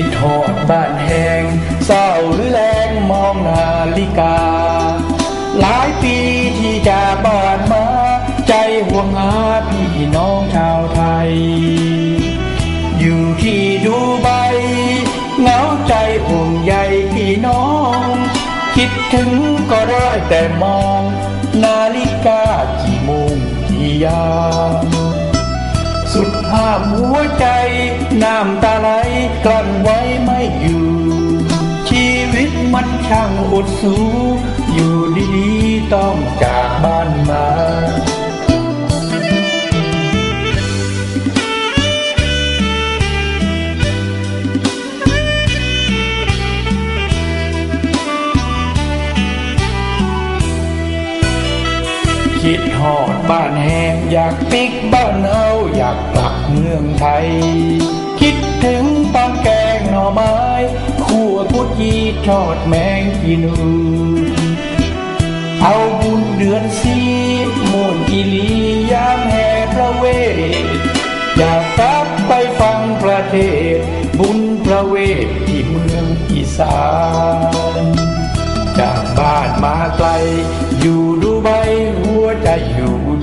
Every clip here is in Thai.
คิดทอดบ้านแหงเศร้าหรือแรงมองนาฬิกา หลายปีที่จากบ้านมา ใจห่วงหาพี่น้องชาวไทย อยู่ที่ดูใบเหงาใจห่วงใยพี่น้อง คิดถึงก็ได้แต่มอง นาฬิกากี่โมงกี่ยาม สุดห้ามหัวใจ น้ำตาไหลกลั้นไว้ไม่อยู่ ชีวิตมันช่างอดสูอยู่ดีๆต้องจากบ้าน คิดหอดบ้านแหงอยากปิกบ้านเอาอยากกลับเมืองไทย คิดถึงตอนแกงหน่อไม้ขั่วพุดยีทอดแมงกีนูเอาบุญเดือนสีมูนกิลียามแห่พระเวทอยากกลับไปฟังประเทศ บุญพระเวทที่เมืองอีสาน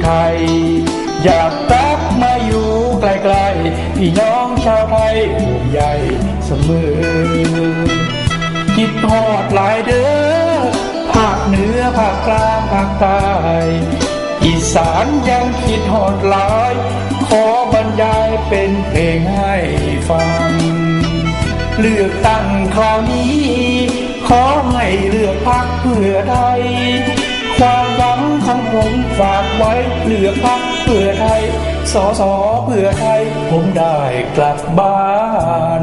ไทย อยากกลับมาอยู่ใกลๆพี่น้องชาวไทยห่วงใยเสมอคิดทอดหลายเด้อภาคเหนือภาคกลางภาคใต้อีสานยังคิดหอดหลาย ขอบรรยายเป็นเพลงให้ฟัง เลือกตั้งคราวนี้ ขอให้เลือกพักเพื่อไทยความหวัง งผมฝากไว้เลือกพักเพื่อไทยสอสอเพื่อไทย ผมได้กลับบ้าน